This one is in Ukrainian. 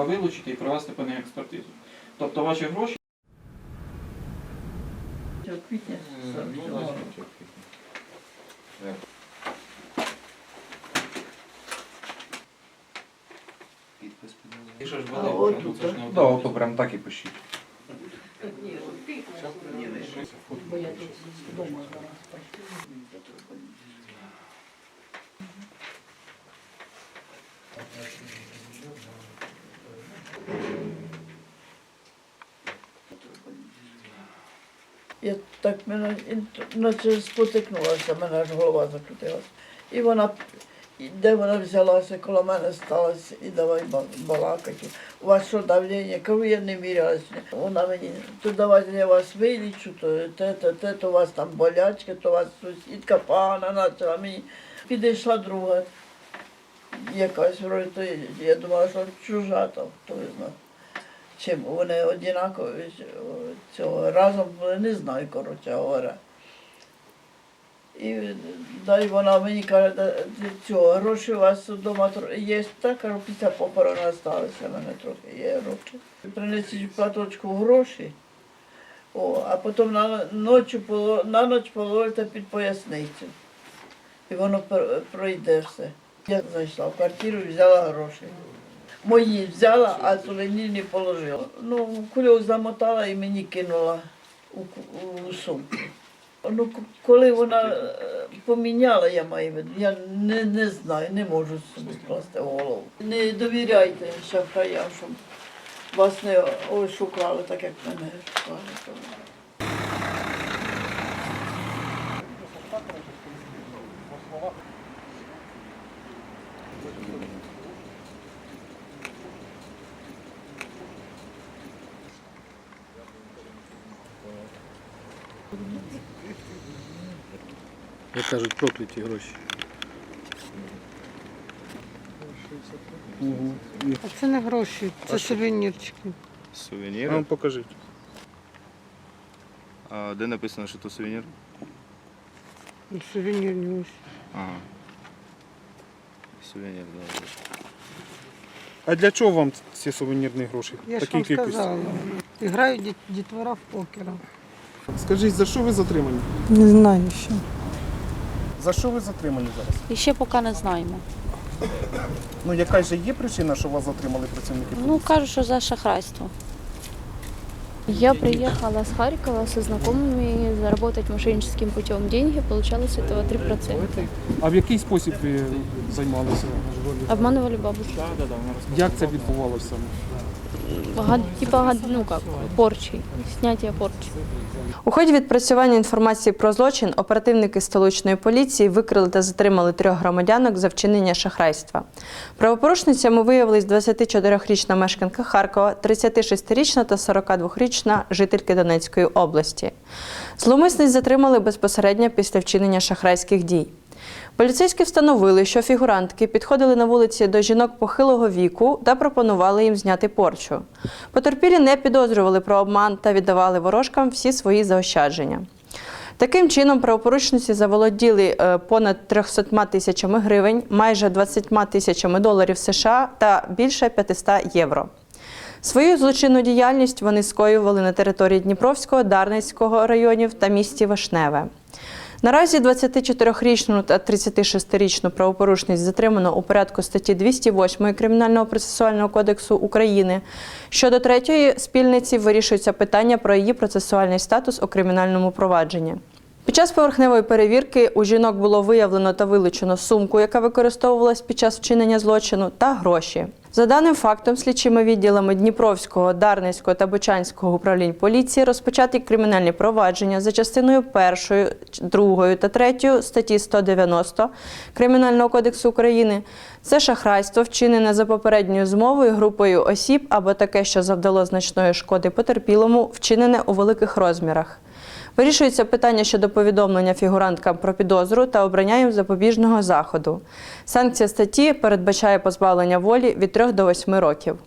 треба вилучити і провести по ним експертизу. Тобто ваші гроші квітня. Підпис і що ж А, ну, ж так? Да, ото прям так і пишіть. Бо я тут вдома зараз почти. Я так мене наче спотикнулася, мене аж голова закрутилася. І вона, і де вона взялася, коло мене сталася і давай ба- балакати. У вас що давлення? Кажу, я не мірялася. Вона мені, то давайте я вас вилічу, то те, то те, то у вас там болячки, то у вас сусідка погана почала мені. Підійшла друга. Якась я- я думала, що чужа там, хто знає. Чим вони однакові цього разом були, не знаю, коротше говоря. І дай вона мені каже, цього гроші у вас вдома є, так, кажу, після похорону залишилося, мене трохи є гроші. Принесіть платочку гроші, о, а потім на, ночі, на ніч положите під поясницю. І воно пройде все. Я зайшла в квартиру і взяла гроші. Мої взяла, а солені не положила. Ну, кульок замотала і мені кинула у, у сумку. Ну, коли вона е, поміняла, я маю виду, я не, не знаю, не можу собі скласти голову. Не довіряйте шахраям, щоб вас не ошукали, так як мене шукали. Як кажуть, прокляті гроші. А це не гроші, це сувенірчики. А Сувеніри? ну покажіть. А де написано, що то сувенір? Ну, Сувенірні ось. Ага. Сувенір, да. А для чого вам ці сувенірні гроші? Я ж вам кількості? сказала. Грають діт- дітвора в покера. Скажіть, за що ви затримані? Не знаю ще. За що ви затримані зараз? І ще поки не знаємо. Ну яка ж є причина, що вас затримали працівники Ну, кажуть, що за шахрайство. Я приехала с Харькова со знакомыми заработать мошенническим путем деньги, получала с этого 3%. А в який спосіб ви займалися? Обманывали бабушку. Як це відбувалося? Гад- типа, гад- ну как, порчи, снятие порчи. У ході відпрацювання інформації про злочин оперативники столичної поліції викрили та затримали трьох громадянок за вчинення шахрайства. Правопорушницями виявились 24-річна мешканка Харкова, 36-річна та 42-річна жительки Донецької області. Зловмисниць затримали безпосередньо після вчинення шахрайських дій. Поліцейські встановили, що фігурантки підходили на вулиці до жінок похилого віку та пропонували їм зняти порчу. Потерпілі не підозрювали про обман та віддавали ворожкам всі свої заощадження. Таким чином, правопорушниці заволоділи е, понад 300 тисячами гривень, майже 20 тисячами доларів США та більше 500 євро. Свою злочинну діяльність вони скоювали на території Дніпровського, Дарницького районів та місті Вишневе. Наразі 24-річну та 36-річну правопорушність затримано у порядку статті 208 Кримінального процесуального кодексу України. Щодо третьої спільниці вирішується питання про її процесуальний статус у кримінальному провадженні. Під час поверхневої перевірки у жінок було виявлено та вилучено сумку, яка використовувалась під час вчинення злочину, та гроші. За даним фактом, слідчими відділами Дніпровського, Дарницького та Бучанського управлінь поліції розпочаті кримінальні провадження за частиною 1, 2 та 3 статті 190 Кримінального кодексу України. Це шахрайство, вчинене за попередньою змовою групою осіб або таке, що завдало значної шкоди потерпілому, вчинене у великих розмірах. Вирішується питання щодо повідомлення фігуранткам про підозру та обрання їм запобіжного заходу. Санкція статті передбачає позбавлення волі від 3 до 8 років.